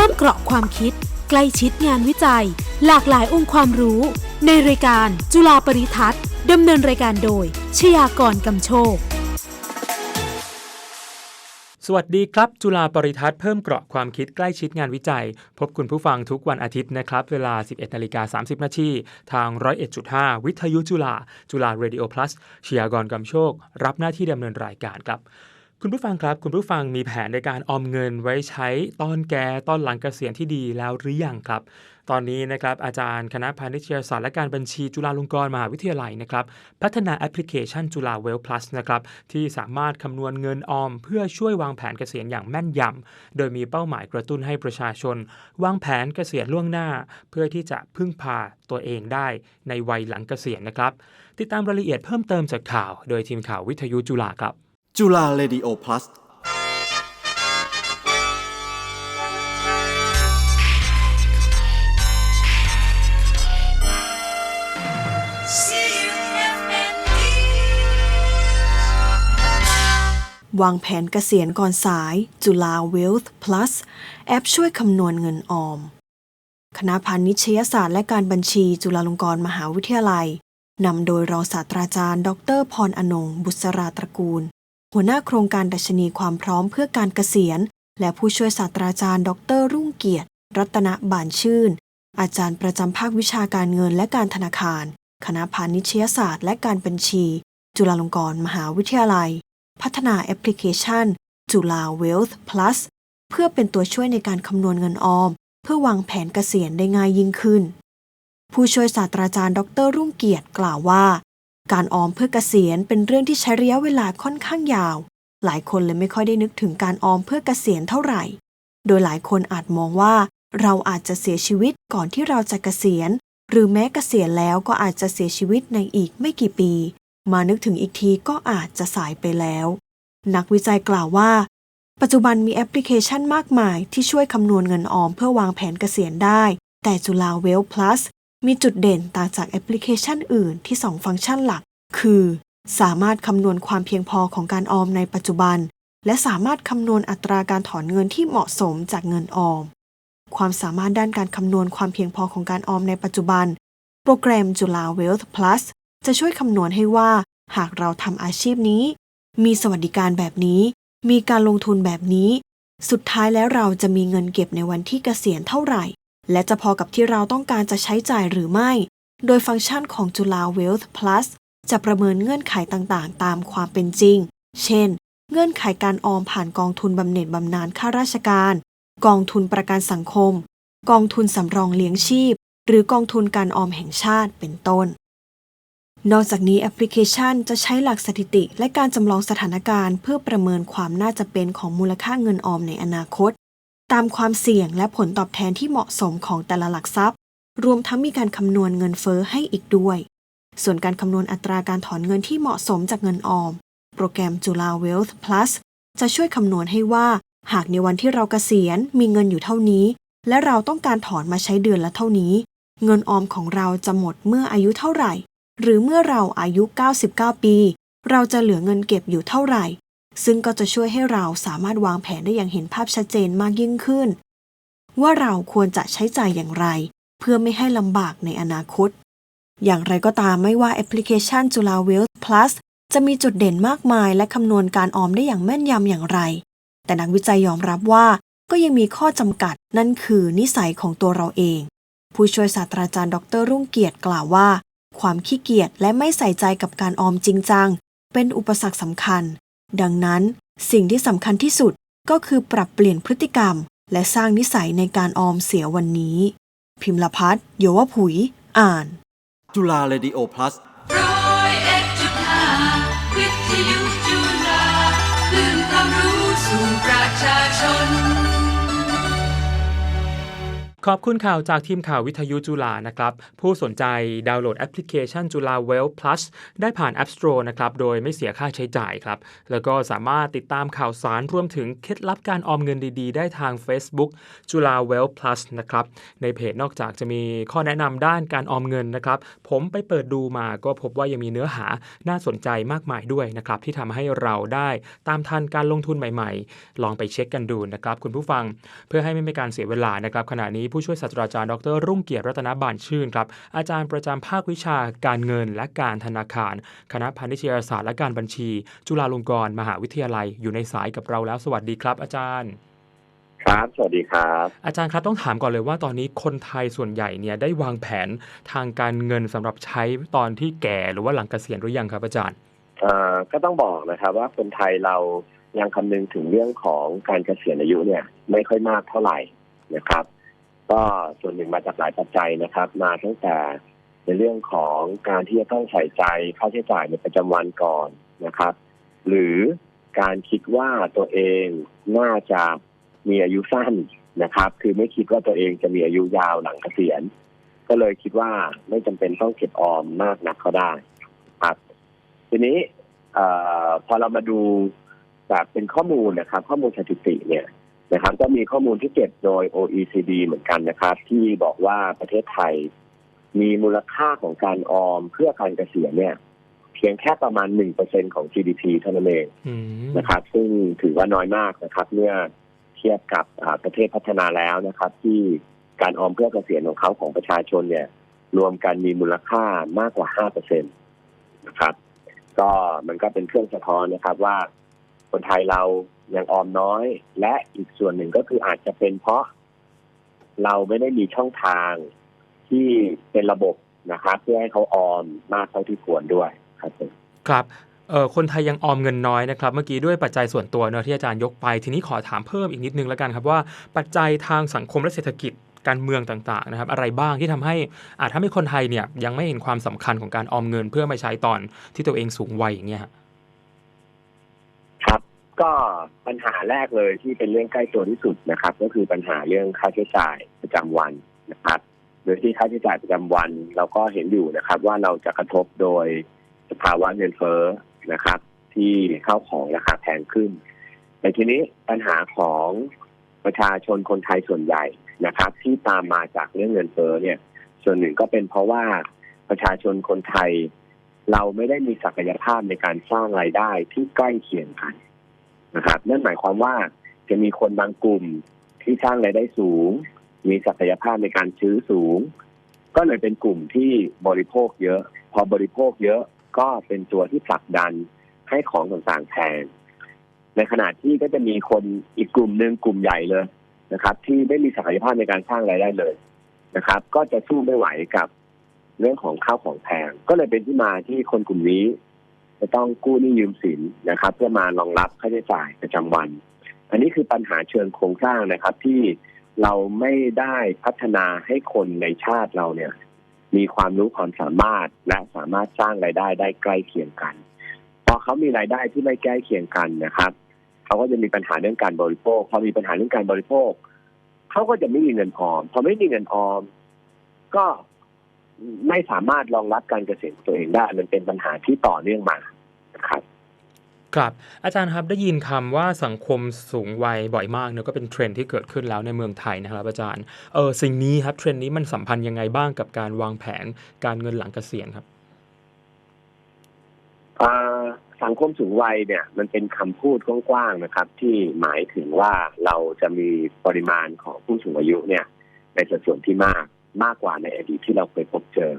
พิ่มเกราะความคิด ใกล้ชิดงานวิจัย หลากหลายองค์ความรู้ ในรายการจุฬาปริทัศน์ดำเนินรายการโดย ชยากรกำโชค สวัสดีครับ จุฬาปริทัศน์เพิ่มเกราะความคิดใกล้ชิดงานวิจัย พบคุณผู้ฟังทุกวันอาทิตย์นะครับ เวลา 11นาฬิกา30 นาทีทาง 101.5 วิทยุจุฬาจุฬา Radio Plus ชยากรกำโชค รับหน้าที่ดำเนินรายการครับ คุณผู้ฟังครับ คุณผู้ฟังมีแผนในการออมเงินไว้ใช้ตอนแก่ตอนหลังเกษียณที่ดีแล้วหรือยังครับ ตอนนี้นะครับอาจารย์คณะพาณิชยศาสตร์และการบัญชีจุฬาลงกรณ์มหาวิทยาลัยนะครับพัฒนาแอปพลิเคชันจุฬาเวล plus นะครับที่สามารถคำนวณเงินออม เพื่อช่วยวางแผนเกษียณอย่างแม่นยำโดยมีเป้าหมายกระตุ้นให้ประชาชน วางแผนเกษียณล่วงหน้า เพื่อที่จะพึ่งพาตัวเองได้ในวัยหลังเกษียณนะครับ ติดตามรายละเอียดเพิ่มเติมจากข่าว โดยทีมข่าววิทยุจุฬาครับ จุฬาเรดิโอ plus วางแผนเกษียณก่อนสายจุฬา Wealth Plus แอปช่วยคำนวณเงินออม คณะพาณิชยศาสตร์และการบัญชีจุฬาลงกรณ์มหาวิทยาลัย นำโดยรองศาสตราจารย์ ดรพรอนงบุษราตระกูล หัวหน้าโครงการดัชนีความพร้อมเพื่อการเกษียณ และผู้ช่วยศาสตราจารย์ ดร รุ่งเกียรติ รัตนบานชื่น อาจารย์ประจำภาควิชาการเงินและการธนาคาร คณะพาณิชยศาสตร์และการบัญชี จุฬาลงกรณ์มหาวิทยาลัย พัฒนาแอปพลิเคชัน จุฬา Wealth Plus เพื่อเป็นตัวช่วยในการคำนวณเงินออม เพื่อวางแผนเกษียณได้ง่ายยิ่งขึ้น ผู้ช่วยศาสตราจารย์ ดร รุ่งเกียรติกล่าวว่า การออมเพื่อเกษียณเป็นเรื่องที่ใช้ระยะเวลาค่อนข้างยาว หลายคนเลยไม่ค่อยได้นึกถึงการออมเพื่อเกษียณเท่าไหร่ โดยหลายคนอาจมองว่า เราอาจจะเสียชีวิตก่อนที่เราจะเกษียณ หรือแม้เกษียณแล้วก็อาจจะเสียชีวิตในอีกไม่กี่ปี มานึกถึงอีกทีก็อาจจะสายไปแล้ว นักวิจัยกล่าวว่า ปัจจุบันมีแอปพลิเคชันมากมายที่ช่วยคำนวณเงินออมเพื่อวางแผนเกษียณได้ แต่จุฬาเวล plus มีจุดเด่นต่างจากแอปพลิเคชันอื่นที่ 2 ฟังก์ชันหลัก คือ สามารถคำนวณความเพียงพอของการออมในปัจจุบัน และสามารถคำนวณอัตราการถอนเงินที่เหมาะสมจากเงินออม ความสามารถด้านการคำนวณความเพียงพอของการออมในปัจจุบัน โปรแกรมจุฬา Wealth Plus จะช่วยคำนวณให้ว่า หากเราทำอาชีพนี้ มีสวัสดิการแบบนี้ มีการลงทุนแบบนี้ สุดท้ายแล้วเราจะมีเงินเก็บในวันที่เกษียณเท่าไหร่ และจะพอกับที่เราต้องการจะใช้จ่ายหรือไม่ โดยฟังก์ชันของจุฬา Wealth Plus จะประเมินเงื่อนไขต่างๆ ตามความเป็นจริง เช่น เงื่อนไขการออมผ่านกองทุนบำเหน็จบำนาญข้าราชการ กองทุนประกันสังคม กองทุนสำรองเลี้ยงชีพ หรือกองทุนการออมแห่งชาติเป็นต้น นอกจากนี้แอปพลิเคชันจะใช้หลักสถิติ และการจำลองสถานการณ์ เพื่อประเมินความน่าจะเป็นของมูลค่าเงินออมในอนาคต ตามความเสี่ยงและผลตอบแทนที่เหมาะสมของแต่ละหลักทรัพย์ รวมทั้งมีการคำนวณเงินเฟ้อให้อีกด้วย ส่วนการคำนวณอัตราการถอนเงินที่เหมาะสมจากเงินออม โปรแกรมจุฬา Wealth Plus จะช่วยคำนวณให้ว่า หากในวันที่เราเกษียณมีเงินอยู่เท่านี้ และเราต้องการถอนมาใช้เดือนละเท่านี้ เงินออมของเราจะหมดเมื่ออายุเท่าไหร่ หรือเมื่อเราอายุ 99 ปี เราจะเหลือเงินเก็บอยู่เท่าไหร่ ซึ่งก็จะช่วยให้เราสามารถวางแผนได้อย่างเห็นภาพชัดเจนมากยิ่งขึ้น ว่าเราควรจะใช้จ่ายอย่างไร เพื่อไม่ให้ลำบากในอนาคต อย่างไรก็ตามไม่ว่าแอปพลิเคชันจุฬา Wealth Plus จะมีจุดเด่นมากมายและคำนวณการออมได้อย่างแม่นยำอย่างไร แต่นักวิจัยยอมรับว่าก็ยังมีข้อจำกัดนั่นคือนิสัยของตัวเราเอง ผู้ช่วยศาสตราจารย์ดรรุ่งเกียรติกล่าวว่า ความขี้เกียจและไม่ใส่ใจกับการออมจริงจัง เป็นอุปสรรคสำคัญ ดังนั้นสิ่งที่สำคัญที่สุดก็คือปรับเปลี่ยนพฤติกรรม และสร้างนิสัยในการออมเสียวันนี้ พิมพ์ละพัฒน์โยวผุย อ่าน จุฬาเรดิโอ plus ร้อยเอ็ดจุดห้าวิทยุจุฬาคลื่นความรู้สู่ประชาชน ขอบคุณข่าวจากทีมข่าววิทยุจุฬานะครับ ผู้สนใจดาวน์โหลดแอปพลิเคชันจุฬา Well Plus ได้ผ่าน App Store นะครับ โดยไม่เสียค่าใช้จ่ายครับ แล้วก็สามารถติดตามข่าวสารรวมถึงเคล็ดลับการออมเงินดีๆ ได้ทาง Facebook จุฬา Well Plus นะครับ ในเพจนอกจากจะมีข้อแนะนำด้านการออมเงินนะครับ ผมไปเปิดดูมาก็พบว่ายังมีเนื้อหาน่าสนใจมากมายด้วยนะครับที่ทำให้เราได้ตามทันการลงทุนใหม่ ๆ ลองไปเช็คกันดูนะครับคุณผู้ฟังเพื่อให้ไม่เป็นการเสียเวลานะครับขณะนี้ผู้ช่วยศาสตราจารย์ดร รุ่งเกียรติรัตนบานชื่นครับ อาจารย์ประจำภาควิชาการเงินและการธนาคาร คณะพาณิชยศาสตร์และการบัญชี จุฬาลงกรณ์มหาวิทยาลัยอยู่ในสายกับเราแล้วสวัสดีครับ อาจารย์ครับ สวัสดีครับ อาจารย์ครับต้องถามก่อนเลยว่าตอนนี้คนไทยส่วนใหญ่เนี่ยได้วางแผนทางการเงินสำหรับใช้ตอนที่แก่หรือว่าหลังเกษียณหรือยังครับอาจารย์เอ่อก็ต้องบอกนะครับว่าคนไทยเรายังคำนึงถึงเรื่องของการเกษียณอายุเนี่ยไม่ค่อยมากเท่าไหร่นะครับ ก็ส่วนหนึ่งมาจากหลายปัจจัยนะครับ มาตั้งแต่ในเรื่องของการที่จะต้องใส่ใจค่าใช้จ่ายในประจำวันก่อนนะครับ หรือการคิดว่าตัวเองน่าจะมีอายุสั้นนะครับ คือไม่คิดว่าตัวเองจะมีอายุยาวหลังเกษียณ ก็เลยคิดว่าไม่จำเป็นต้องเก็บออมมากนักก็ได้ครับ ทีนี้อพอเรามาดูแบบเป็นข้อมูลนะครับ ข้อมูลสถิติเนี่ย นะครับก็มีข้อมูลที่เก็บโดย OECD เหมือนกันนะครับ ที่บอกว่าประเทศไทย มีมูลค่าของการออมเพื่อการเกษียณเนี่ย เพียงแค่ประมาณหนึ่งเปอร์เซ็นของ GDP เท่านั้นเองอืมนะครับ ซึ่งถือว่าน้อยมากนะครับ เมื่อเทียบกับอ่าประเทศพัฒนาแล้วนะครับ ที่การออมเพื่อเกษียณของเขาของประชาชนเนี่ย รวมกันมีมูลค่ามากกว่าห้าเปอร์เซ็นตนะครับ ก็มันก็เป็นเครื่องสะท้อนนะครับว่าคนไทยเรา ยังออมน้อย และอีกส่วนหนึ่งก็คืออาจจะเป็นเพราะ เราไม่ได้มีช่องทางที่เป็นระบบนะครับเพื่อให้เขาออมมากเท่าที่ควรด้วยครับครับคนไทยยังออมเงินน้อยนะครับ เมื่อกี้ด้วยปัจจัยส่วนตัวเนอะที่อาจารย์ยกไป ทีนี้ขอถามเพิ่มอีกนิดนึงแล้วกันครับว่าปัจจัยทางสังคมและเศรษฐกิจการเมืองต่างๆนะครับ อะไรบ้างที่ทำให้อาจทำให้คนไทยเนี่ยยังไม่เห็นความสำคัญของการออมเงินเพื่อมาใช้ตอนที่ตัวเองสูงวัยอย่างเงี้ยครับ ก็ปัญหาแรกเลยที่เป็นเรื่องใกล้ตัวที่สุดนะครับ ก็คือปัญหาเรื่องค่าใช้จ่ายประจำวันนะครับโดยที่ค่าใช้จ่ายประจำวัน เราก็เห็นอยู่นะครับ ว่าเราจะกระทบโดยสภาวะเงินเฟ้อนะครับ ที่ข้าวของราคาแพงขึ้นแต่ทีนี้ปัญหาของประชาชนคนไทยส่วนใหญ่นะครับ ที่ตามมาจากเรื่องเงินเฟ้อเนี่ย ส่วนหนึ่งก็เป็นเพราะว่าประชาชนคนไทย เราไม่ได้มีศักยภาพในการสร้างรายได้ที่ใกล้เคียงกัน นะครับนั่นหมายความว่าจะมีคนบางกลุ่มที่สร้างรายได้สูง มีศักยภาพในการซื้อสูง ก็เลยเป็นกลุ่มที่บริโภคเยอะ พอบริโภคเยอะก็เป็นตัวที่ผลักดันให้ของต่างๆแพงในขณะที่ก็จะมีคนอีกกลุ่มหนึ่งกลุ่มใหญ่เลยนะครับ ที่ไม่มีศักยภาพในการสร้างรายได้เลยนะครับ ก็จะสู้ไม่ไหวกับเรื่องของข้าวของแพงก็เลยเป็นที่มาที่คนกลุ่มนี้ จะต้องกู้หนี้ยืมสินนะครับ เพื่อมารองรับค่าใช้จ่ายประจำวัน อันนี้คือปัญหาเชิงโครงสร้างนะครับ ที่เราไม่ได้พัฒนาให้คนในชาติเราเนี่ย มีความรู้ความสามารถและสามารถสร้างรายได้ได้ใกล้เคียงกัน พอเขามีรายได้ที่ไม่ใกล้เคียงกันนะครับเขาก็จะมีปัญหาเรื่องการบริโภคพอมีปัญหาเรื่องการบริโภคเขาก็จะไม่มีเงินออมพอไม่มีเงินออม ก็ ไม่สามารถรองรับการเกษตรของตัวเองได้ มันเป็นปัญหาที่ต่อเนื่องมานะครับครับอาจารย์ครับได้ยินคำว่าสังคมสูงวัยบ่อยมากเนอะก็เป็นเทรนด์ที่เกิดขึ้นแล้วในเมืองไทยนะครับ อาจารย์เออสิ่งนี้ครับเทรนด์นี้มันสัมพันธ์ยังไงบ้างกับการวางแผนการเงินหลังเกษียณครับอ่าสังคมสูงวัยเนี่ย มันเป็นคำพูดกว้างๆนะครับ ที่หมายถึงว่าเราจะมีปริมาณของผู้สูงอายุเนี่ยในสัดส่วนที่มาก มากกว่าในอดีตที่เราเคยพบเจอ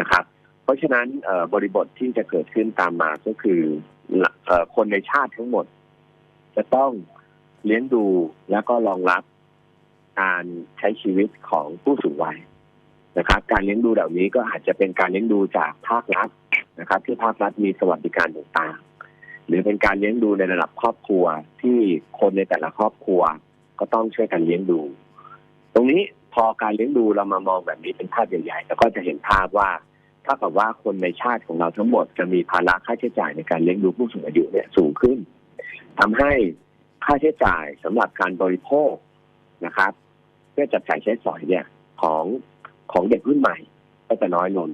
นะครับ เพราะฉะนั้นบริบทที่จะเกิดขึ้นตามมาก็คือเอ่อคนในชาติทั้งหมด จะต้องเลี้ยงดูแล้วก็รองรับการใช้ชีวิตของผู้สูงวัยนะครับ การเลี้ยงดูเหล่านี้ก็อาจจะเป็นการเลี้ยงดูจากภาครัฐนะครับ ที่ภาครัฐมีสวัสดิการต่างๆ หรือเป็นการเลี้ยงดูในระดับครอบครัวที่คนในแต่ละครอบครัว ก็ต้องช่วยกันเลี้ยงดู ตรงนี้ พอการเลี้ยงดูเรามามองแบบนี้เป็นภาพใหญ่ๆ แล้วก็จะเห็นภาพว่าถ้ากับว่าคนในชาติของเราทั้งหมดจะมีภาระค่าใช้จ่ายในการเลี้ยงดูผู้สูงอายุเนี่ยสูงขึ้นทำให้ค่าใช้จ่ายสำหรับการบริโภคนะครับ เพื่อจับจ่ายใช้สอยเนี่ยของของเด็กรุ่นใหม่ ก็จะน้อยลง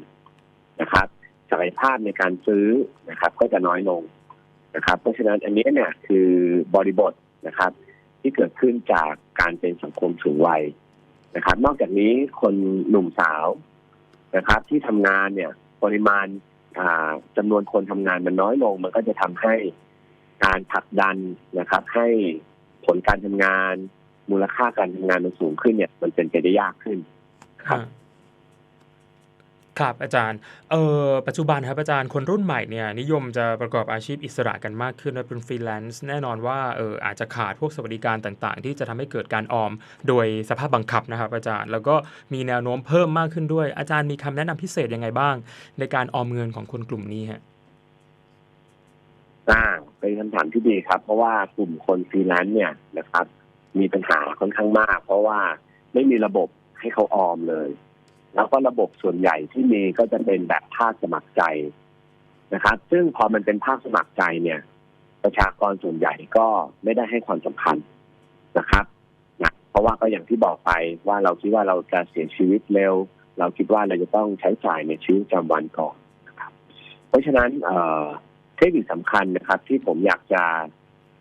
นะครับศักยภาพในการซื้อนะครับ ก็จะน้อยลงนะครับ เพราะฉะนั้นอันนี้เนี่ยคือบริบทนะครับ ที่เกิดขึ้นจากการเป็นสังคมสูงวัย นะครับ นอกจากนี้คนหนุ่มสาวนะครับ ที่ทำงานเนี่ย ปริมาณจำานวนคนทำงานมันน้อยลง มันก็จะทำให้การผลักดันนะครับ ให้ผลการทำงาน มูลค่าการทำงานมันสูงขึ้นเนี่ย มันเป็นไปได้ยากขึ้นครับ ครับอาจารย์เออปัจจุบันครับอาจารย์คนรุ่นใหม่เนี่ยนิยมจะประกอบอาชีพอิสระกันมากขึ้นและเป็นฟรีแลนซ์แน่นอนว่าเอออาจจะขาดพวกสวัสดิการต่างๆ ที่จะทำให้เกิดการออมโดยสภาพบังคับนะครับ อาจารย์แล้วก็มีแนวโน้มเพิ่มมากขึ้นด้วย อาจารย์มีคำแนะนำพิเศษยังไงบ้าง ในการออมเงินของคนกลุ่มนี้ฮะอ่าเป็นคำถามที่ดีครับ เพราะว่ากลุ่มคนฟรีแลนซ์เนี่ยนะครับ มีปัญหาค่อนข้างมาก เพราะว่าไม่มีระบบให้เขาออมเลย แล้วก็ระบบส่วนใหญ่ที่มีก็จะเป็นแบบภาคสมัครใจนะครับ ซึ่งพอมันเป็นภาคสมัครใจเนี่ย ประชากรส่วนใหญ่ก็ไม่ได้ให้ความสำคัญนะครับนะเพราะว่าก็อย่างที่บอกไปว่าเราคิดว่าเราจะเสียชีวิตเร็ว เราคิดว่าเราจะต้องใช้จ่ายในชีวิตประจำวันก่อนนะครับ เพราะฉะนั้นเทคนิคสำคัญนะครับ ที่ผมอยากจะ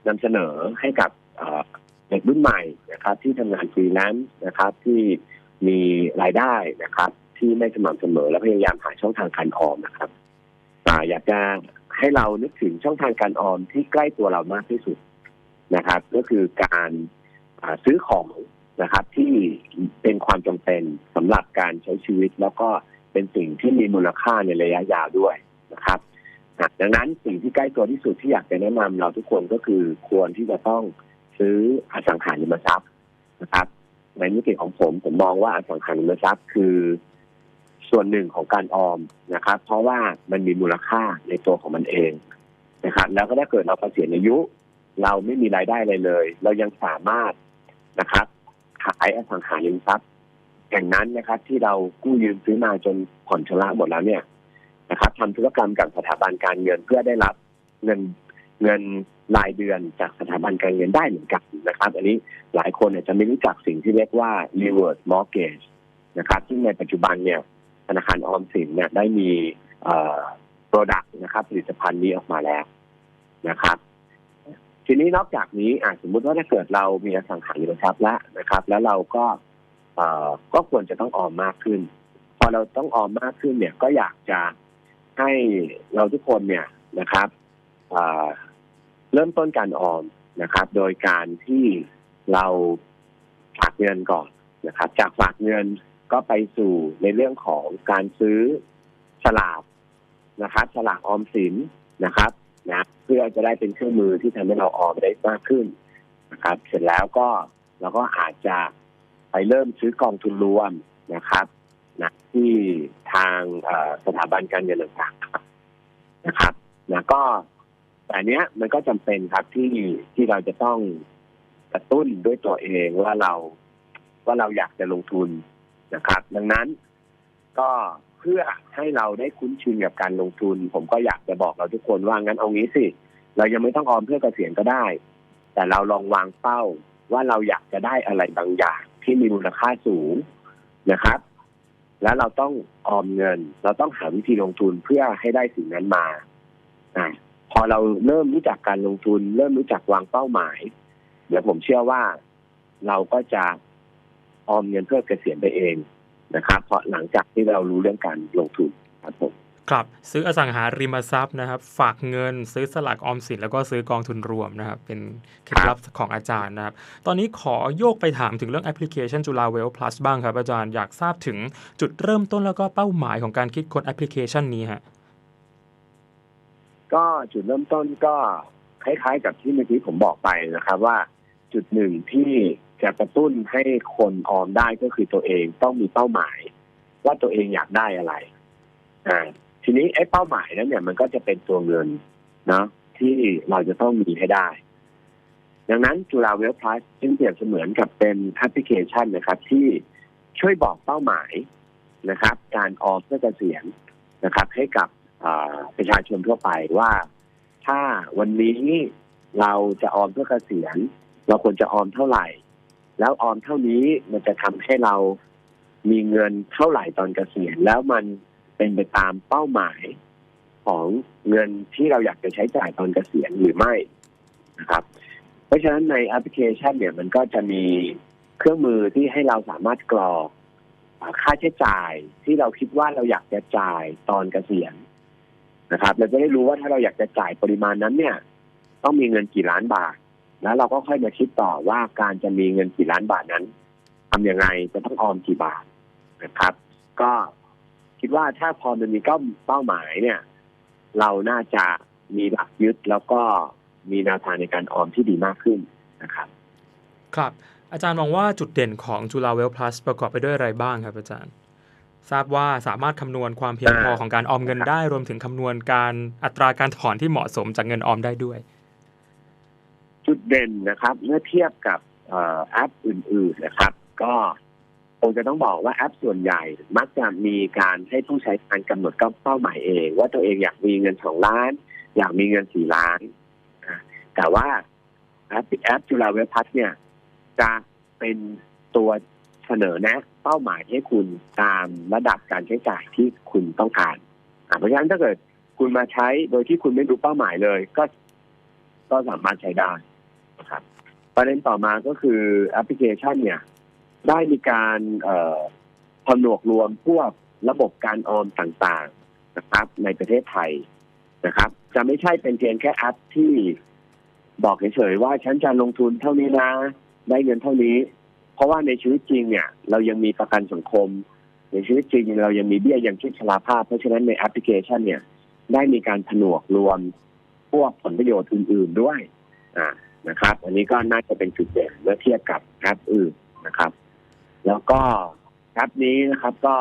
นำเสนอให้กับเอ่อเด็กรุ่นใหม่นะครับ ที่ทำงานฟรีแลนซ์นะครับที่ มีรายได้นะครับ ที่ไม่สม่ำเสมอและพยายามหาช่องทางการออมนะครับอยากจะให้เรานึกถึงช่องทางการออมที่ใกล้ตัวเรามากที่สุดนะครับ ก็คือการซื้อของนะครับ ที่เป็นความจำเป็นสำหรับการใช้ชีวิต แล้วก็เป็นสิ่งที่มีมูลค่าในระยะยาวด้วยนะครับดังนั้นสิ่งที่ใกล้ตัวที่สุดที่อยากจะแนะนำเราทุกคนก็คือควรที่จะต้องซื้ออสังหาริมทรัพย์นะครับ ในมิติของผม ผมมองว่าอสังหาริมทรัพย์คือส่วนหนึ่งของการออมนะครับ เพราะว่ามันมีมูลค่าในตัวของมันเองนะครับ แล้วก็ถ้าเกิดเราเกษียณอายุ เราไม่มีรายได้อะไรเลย เรายังสามารถนะครับขายอสังหาริมทรัพย์อย่างนั้นนะครับ ที่เรากู้ยืมซื้อมาจนผ่อนชำระหมดแล้วเนี่ยนะครับทำธุรกรรมกับสถาบันการเงินเพื่อได้รับเงิน เงินรายเดือนจากสถาบันการเงินได้เหมือนกันนะครับ อันนี้หลายคนอาจจะไม่รู้จักสิ่งที่เรียกว่า reverse mortgage นะครับ ซึ่งในปัจจุบันเนี่ยธนาคารออมสินเนี่ยได้มีเอ่อ product นะครับผลิตภัณฑ์นี้ออกมาแล้วนะครับ ทีนี้นอกจากนี้อะสมมุติว่าถ้าเกิดเรามีอสังหาริมทรัพย์แล้วนะครับ แล้วเราก็เอ่อก็ควรจะต้องออมมากขึ้น พอเราต้องออมมากขึ้นเนี่ยก็อยากจะให้เราทุกคนเนี่ยนะครับอ่า เริ่มต้นการออมนะครับ โดยการที่เราฝากเงินก่อนนะครับ จากฝากเงินก็ไปสู่ในเรื่องของการซื้อฉลากนะครับฉลากออมสินนะครับนะเพื่อจะได้เป็นเครื่องมือที่ทำให้เราออมได้มากขึ้นนะครับ เสร็จแล้วก็เราก็อาจจะไปเริ่มซื้อกองทุนรวมนะครับนะที่ทางสถาบันการเงินต่างๆนะครับนะก็ แต่อันเนี้ยมันก็จำเป็นครับที่ที่เราจะต้องกระตุ้นด้วยตัวเองว่าเราว่าเราอยากจะลงทุนนะครับ ดังนั้นก็เพื่อให้เราได้คุ้นชินกับการลงทุน ผมก็อยากจะบอกเราทุกคนว่างั้นเอางี้สิ เรายังไม่ต้องออมเพื่อเกษียณก็ได้ แต่เราลองวางเป้าว่าเราอยากจะได้อะไรบางอย่างที่มีมูลค่าสูงนะครับ แล้วเราต้องออมเงิน เราต้องหาวิธีลงทุนเพื่อให้ได้สิ่งนั้นมาอะ พอเราเริ่มรู้จักการลงทุน เริ่มรู้จักวางเป้าหมาย เดี๋ยวผมเชื่อว่าเราก็จะออมเงินเพื่อเกษียณไปเองนะครับ เพราะหลังจากที่เรารู้เรื่องการลงทุนครับผมครับ ซื้ออสังหาริมทรัพย์นะครับ ฝากเงินซื้อสลากออมสินแล้วก็ซื้อกองทุนรวมนะครับ เป็นเคล็ดลับของอาจารย์นะครับ ตอนนี้ขอโยกไปถามถึงเรื่องแอปพลิเคชันจุฬาเวล plus บ้างครับอาจารย์อยากทราบถึงจุดเริ่มต้นแล้วก็เป้าหมายของการคิดค้นแอปพลิเคชันนี้ฮะ ก็จุดเริ่มต้นก็คล้ายๆกับที่เมื่อกี้ผมบอกไปนะครับว่าจุดหนึ่งที่จะกระตุ้นให้คนออมได้ก็คือตัวเองต้องมีเป้าหมาย ว่าตัวเองอยากได้อะไรอ่าทีนี้ไอ้เป้าหมายนั้นเนี่ยมันก็จะเป็นตัวเงินเนาะที่เราจะต้องมีให้ได้ ดังนั้นจุฬาเวลพลัสจึงเปรียบเสมือนกับเป็นแอปพลิเคชันนะครับ ที่ช่วยบอกเป้าหมายนะครับ การออมเพื่อเกษียณนะครับ ให้กับ ประชาชนทั่วไปว่า ถ้าวันนี้เราจะออมเพื่อเกษียณเราควรจะออมเท่าไหร่ แล้วออมเท่านี้มันจะทำให้เรามีเงินเท่าไหร่ตอนเกษียณแล้วมันเป็นไปตามเป้าหมายของเงินที่เราอยากจะใช้จ่ายตอนเกษียณหรือไม่นะครับ เพราะฉะนั้นในแอปพลิเคชันเนี่ยมันก็จะมีเครื่องมือที่ให้เราสามารถกรอกค่าใช้จ่ายที่เราคิดว่าเราอยากจะจ่ายตอนเกษียณ นะครับ เราจะได้รู้ว่าถ้าเราอยากจะจ่ายปริมาณนั้นเนี่ย ต้องมีเงินกี่ล้านบาท แล้วเราก็ค่อยมาคิดต่อว่าการจะมีเงินกี่ล้านบาทนั้นทำยังไงจะต้องออมกี่บาทนะครับ ก็คิดว่าถ้าพอมันมีเป้าเป้าหมายเนี่ย เราน่าจะมีหลักยึดแล้วก็มีแนวทางในการออมที่ดีมากขึ้นนะครับ ครับ อาจารย์มองว่าจุดเด่นของจุฬาเวลพลัสประกอบไปด้วยอะไรบ้างครับอาจารย์ ทราบว่าสามารถคำนวณความเพียงพอของการออมเงินได้ รวมถึงคำนวณการอัตราการถอนที่เหมาะสมจากเงินออมได้ด้วย จุดเด่นนะครับ เมื่อเทียบกับแอปอื่น ๆนะครับ ก็คงจะต้องบอกว่าแอปส่วนใหญ่ มักจะมีการให้ผู้ใช้งานกำหนดเป้าหมายเอง ว่าตัวเองอยากมีเงินสองล้าน อยากมีเงินสี่ล้าน แต่ว่าแอปแอปจุฬาเวพัฒเนี่ย จะเป็นตัวเสนอแนะ เป้าหมายให้คุณตามระดับการใช้จ่ายที่คุณต้องการเพราะฉะนั้นถ้าเกิดคุณมาใช้โดยที่คุณไม่รู้เป้าหมายเลย ก็ก็สามารถใช้ได้นะครับ ประเด็นต่อมาก็คือแอปพลิเคชันเนี่ย ได้มีการเอ่อผนวกรวมพวกระบบการออมต่างๆนะครับ ในประเทศไทยนะครับ จะไม่ใช่เป็นเพียงแค่แอปที่บอกเฉยๆว่าฉันจะลงทุนเท่านี้นะ ได้เงินเท่านี้ เพราะว่าในชีวิตจริงเนี่ย เรายังมีประกันสังคม ในชีวิตจริงเรายังมีเบี้ยยังชีพชราภาพ เพราะฉะนั้นในแอปพลิเคชันเนี่ย ได้มีการผนวกรวมพวกผลประโยชน์อื่น ๆด้วยอ่านะครับ อันนี้ก็น่าจะเป็นจุดเด่นเมื่อเทียบกับแอปอื่นนะครับ แล้วก็แอปนี้นะครับก็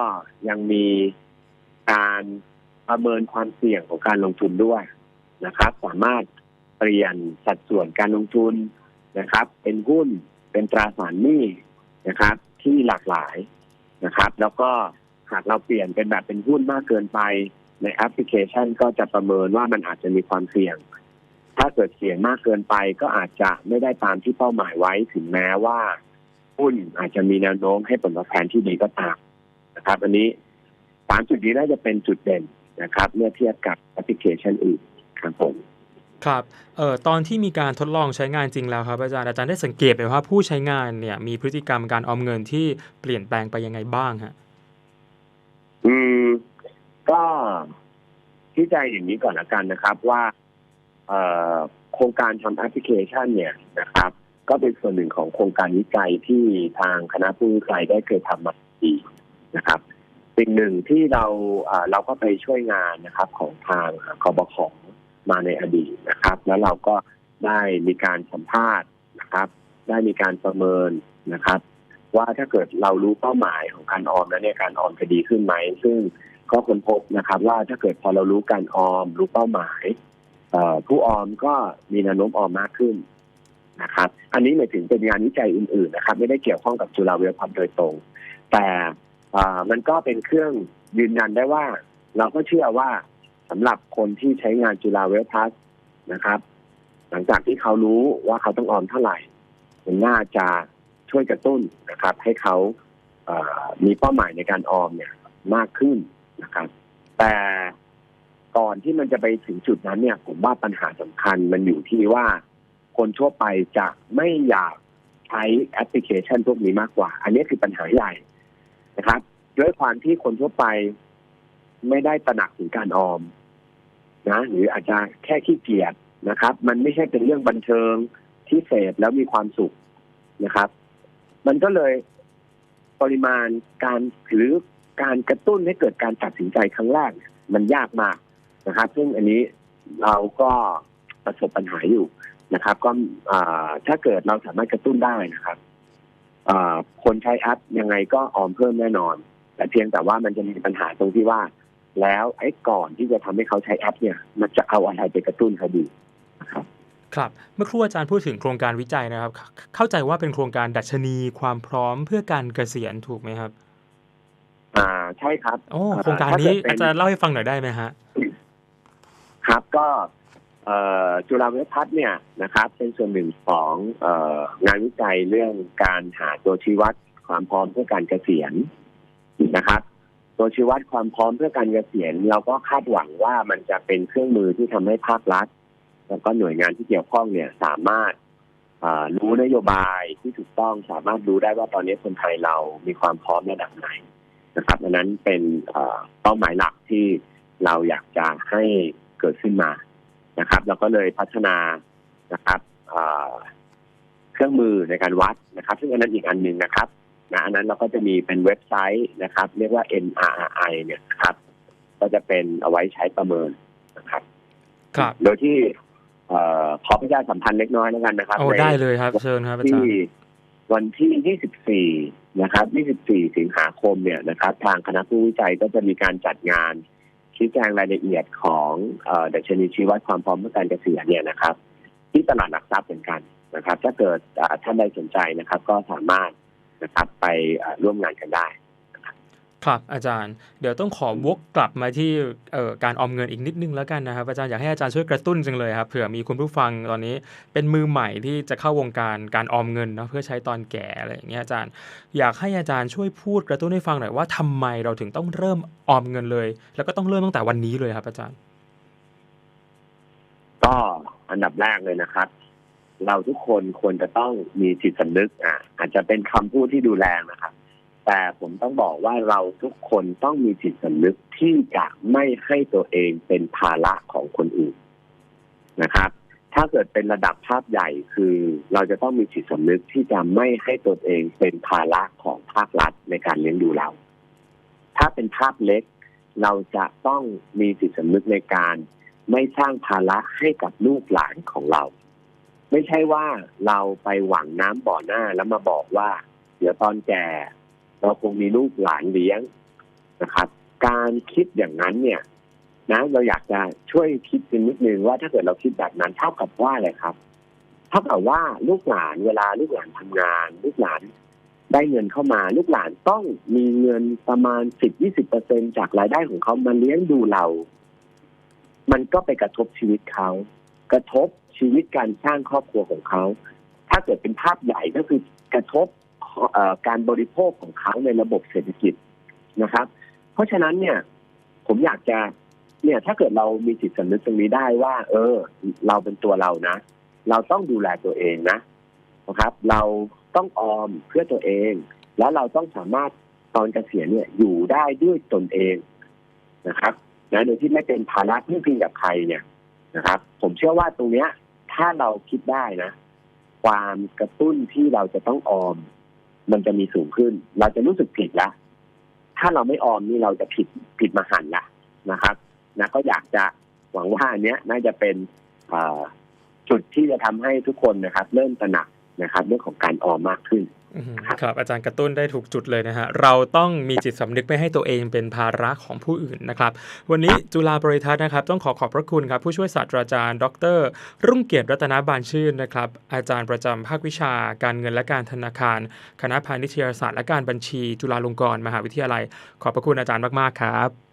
ยังมีการประเมินความเสี่ยงของการลงทุนด้วยนะครับ สามารถเปลี่ยนสัดส่วนการลงทุนนะครับ เป็นหุ้นเป็นตราสารหนี้ นะครับ ที่หลากหลายนะครับ แล้วก็หากเราเปลี่ยนเป็นแบบเป็นหุ้นมากเกินไปในแอปพลิเคชันก็จะประเมินว่ามันอาจจะมีความเสี่ยง ถ้าเกิดเสี่ยงมากเกินไปก็อาจจะไม่ได้ตามที่เป้าหมายไว้ถึงแม้ว่าหุ้นอาจจะมีแนวโน้มให้ผลตอบแทนที่ดีก็ตามนะครับ อันนี้สามจุดนี้น่าจะเป็นจุดเด่นนะครับ เมื่อเทียบกับแอปพลิเคชันอื่นครับผม ครับเอ่อตอนที่มีการทดลองใช้งานจริงแล้วครับอาจารย์อาจารย์ได้สังเกตไหมว่าผู้ใช้งานเนี่ยมีพฤติกรรมการออมเงินที่เปลี่ยนแปลงไปยังไงบ้างฮะอืม ก็ที่ใจอย่างนี้ก่อนละกันนะครับว่า เอ่อโครงการทำแอปพลิเคชันเนี่ยนะครับ ก็เป็นส่วนหนึ่งของโครงการวิจัยที่ทางคณะผู้วิจัยได้เคยทำมาปีนะครับสิ่งหนึ่งที่เราเอ่อเราก็ไปช่วยงานนะครับ ของทางคบข มาในอดีตนะครับ แล้วเราก็ได้มีการสัมภาษณ์นะครับ ได้มีการประเมินนะครับ ว่าถ้าเกิดเรารู้เป้าหมายของการออมแล้วเนี่ยการออมจะดีขึ้นไหม ซึ่งก็ค้นพบนะครับ ว่าถ้าเกิดพอเรารู้การออม รู้เป้าหมายผู้ออมก็มีแนวโน้มออมมากขึ้นนะครับ อันนี้หมายถึงเป็นงานวิจัยอื่นๆนะครับ ไม่ได้เกี่ยวข้องกับจุฬาเวลพับโดยตรง แต่มันก็เป็นเครื่องยืนยันได้ว่า เราก็เชื่อว่า สำหรับคนที่ใช้งานจุฬาเวลพัสนะครับ หลังจากที่เขารู้ว่าเขาต้องออมเท่าไหร่มันน่าจะช่วยกระตุ้นนะครับ ให้เขาเมีเป้าหมายในการออมเนี่ยมากขึ้นนะครับ แต่ก่อนที่มันจะไปถึงจุดนั้นเนี่ย ผมว่าปัญหาสำคัญมันอยู่ที่ว่าคนทั่วไปจะไม่อยากใช้แอปพลิเคชันพวกนี้มากกว่า อันนี้คือปัญหาใหญ่นะครับ ด้วยความที่คนทั่วไปไม่ได้ตระหนักถึงการออม นะหรืออาจจะแค่ขี้เกียจนะครับ มันไม่ใช่เป็นเรื่องบันเทิงที่เสพแล้วมีความสุขนะครับ มันก็เลยปริมาณการหรือการกระตุ้นให้เกิดการตัดสินใจครั้งแรกมันยากมากนะครับ ซึ่งอันนี้เราก็ประสบปัญหาอยู่นะครับ ก็ถ้าเกิดเราสามารถกระตุ้นได้นะครับคนใช้แอปยังไงก็ออมเพิ่มแน่นอน แต่เพียงแต่ว่ามันจะมีปัญหาตรงที่ว่า แล้วไอ้ก่อนที่จะทำให้เขาใช้แอปเนี่ย มันจะเอาอะไรไปกระตุ้นเขาดีนะครับครับเมื่อครู่อาจารย์พูดถึงโครงการวิจัยนะครับ เข้าเข้าใจว่าเป็นโครงการดัชนีความพร้อมเพื่อการเกษียณถูกไหมครับ อ่าใช่ครับโอ้อ่โครงการนี้ถ้เกิดเป็นอาจารย์เล่าให้ฟังหน่อยได้ไหมฮะครับก็เอ่อจุฬาวิทยาพัฒน์เนี่ยนะครับ เป็นส่วนหนึ่งของเอ่องานวิจัยเรื่องการหาตัวชี้วัดความพร้อมเพื่อการเกษียณนะครับ ตัวชี้วัดความพร้อมเพื่อการเกษียณเราก็คาดหวังว่ามันจะเป็นเครื่องมือที่ทำให้ภาครัฐ แล้วก็หน่วยงานที่เกี่ยวข้องเนี่ยสามารถรู้นโยบายที่ถูกต้องสามารถรู้ได้ว่าตอนนี้คนไทยเรามีความพร้อมระดับไหนนะครับอันนั้นเป็นเป้าหมายหลักที่เราอยากจะให้เกิดขึ้นมานะครับ แล้วก็เลยพัฒนานะครับเครื่องมือในการวัดนะครับ ซึ่งอันนั้นอีกอันหนึ่งนะครับ นะอันนั้นเราก็จะมีเป็นเว็บไซต์นะครับ เรียกว่า NRI เนี่ยนะครับ ก็จะเป็นเอาไว้ใช้ประเมินนะครับ ครับ โดยที่เอ่อขอประชาสัมพันธ์เล็กน้อยแล้วกันนะครับโอ้ในได้เลยครับเชิญครับอาจารที่ย์วันที่ 24 นะครับ 24 สิงหาคมเนี่ยนะครับ ทางคณะผู้วิจัยก็จะมีการจัดงานชี้แจงรายละเอียดของเอ่อดัชนีชี้วัดความพร้อมเพื่อการเกษียณเนี่ยนะครับ ที่ตลาดหลักทรัพย์เหมือนกันนะครับ ถ้าเกิดอ่าท่านใดสนใจนะครับ ก็สามารถ นะครับไปอ่าร่วมงานกันได้ครับอาจารย์เดี๋ยวต้องขอวกกลับมาที่เอ่อการออมเงินอีกนิดนึงแล้วกันนะครับอาจารย์อยากให้อาจารย์ช่วยกระตุ้นจังเลยครับเผื่อมีคุณผู้ฟังตอนนี้เป็นมือใหม่ที่จะเข้าวงการการออมเงินเนาะเพื่อใช้ตอนแก่อะไรอย่างเงี้ยอาจารย์อยากให้อาจารย์ช่วยพูดกระตุ้นให้ฟังหน่อยว่าทำไมเราถึงต้องเริ่มออมเงินเลย แล้วก็ต้องเริ่มตั้งแต่วันนี้เลยครับ อาจารย์ ก็อันดับแรกเลยนะครับ เราทุกคนควรจะต้องมีจิตสำนึกอะอาจจะเป็นคำพูดที่ดูแรงนะครับ แต่ผมต้องบอกว่าเราทุกคนต้องมีจิตสำนึกที่จะไม่ให้ตัวเองเป็นภาระของคนอื่นนะครับ ถ้าเกิดเป็นระดับภาพใหญ่คือเราจะต้องมีจิตสำนึกที่จะไม่ให้ตัวเองเป็นภาระของภาครัฐในการเลี้ยงดูเรา ถ้าเป็นภาพเล็ก เราจะต้องมีจิตสำนึกในการไม่สร้างภาระให้กับลูกหลานของเรา ไม่ใช่ว่าเราไปหวังน้ำบ่อหน้าแล้วมาบอกว่า เดี๋ยวตอนแก่ เราคงมีลูกหลานเลี้ยงนะครับ การคิดอย่างนั้นเนี่ยนะเราอยากจะช่วยคิดกันนิดนึงว่าถ้าเกิดเราคิดแบบนั้นเท่ากับว่าอะไรครับเท่ากับว่าลูกหลานเวลาลูกหลานทำงาน ลูกหลานได้เงินเข้ามา ลูกหลานต้องมีเงินประมาณสิบยี่สิบเปอร์เซ็นจากรายได้ของเขามาเลี้ยงดูเรา มันก็ไปกระทบชีวิตเขา กระทบ ชีวิตการสร้างครอบครัวของเขา ถ้าเกิดเป็นภาพใหญ่ก็คือกระทบการบริโภคของเขาในระบบเศรษฐกิจนะครับ เพราะฉะนั้นเนี่ยผมอยากจะเนี่ยถ้าเกิดเรามีจิตสำนึกตรงนี้ได้ว่า เออ เราเป็นตัวเรานะ เราต้องดูแลตัวเองนะนะครับ เราต้องออมเพื่อตัวเอง แล้วเราต้องสามารถตอนเกษียณเนี่ยอยู่ได้ด้วยตนเองนะครับนะโดยที่ไม่เป็นภาระพึ่งพิงกับใครเนี่ยนะครับ ผมเชื่อว่าตรงเนี้ย ถ้าเราคิดได้นะ ความกระตุ้นที่เราจะต้องออม มันจะมีสูงขึ้น เราจะรู้สึกผิดละถ้าเราไม่ออมนี่เราจะผิดผิดมหันละนะครับนะก็อยากจะหวังว่าอันเนี้ยน่าจะเป็นจุดที่จะทำให้ทุกคนนะครับ เริ่มตระหนักนะครับ เรื่องของการออมมากขึ้น ครับ อาจารย์กระตุ้นได้ถูกจุดเลยนะฮะ เราต้องมีจิตสำนึกไม่ให้ตัวเองเป็นภาระของผู้อื่นนะครับ วันนี้จุฬาบริทัศน์นะครับ ต้องขอขอบพระคุณครับ ผู้ช่วยศาสตราจารย์ ดร รุ่งเกียรติรัตนบานชื่นนะครับ อาจารย์ประจำภาควิชาการเงินและการธนาคาร คณะพาณิชยศาสตร์และการบัญชี จุฬาลงกรณ์มหาวิทยาลัย ขอบพระคุณอาจารย์มากๆครับ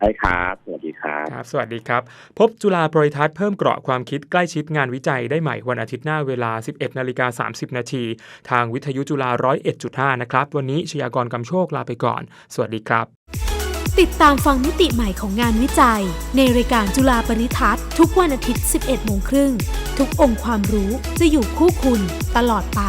ใช่ครับ สวัสดีครับครับ สวัสดีครับ พบจุฬาบริทัศน์เพิ่มเกราะความคิดใกล้ชิดงานวิจัยได้ใหม่วันอาทิตย์หน้าเวลา 11นาฬิกา30 นาทีทางวิทยุจุฬา101.5 นะครับ วันนี้ชยากรกำโชคลาไปก่อน สวัสดีครับ ติดตามฟังมิติใหม่ของงานวิจัย ในรายการจุฬาปริทัศน์ทุกวันอาทิตย์ 11โมงครึ่งทุกองค์ความรู้จะอยู่คู่คุณตลอดไป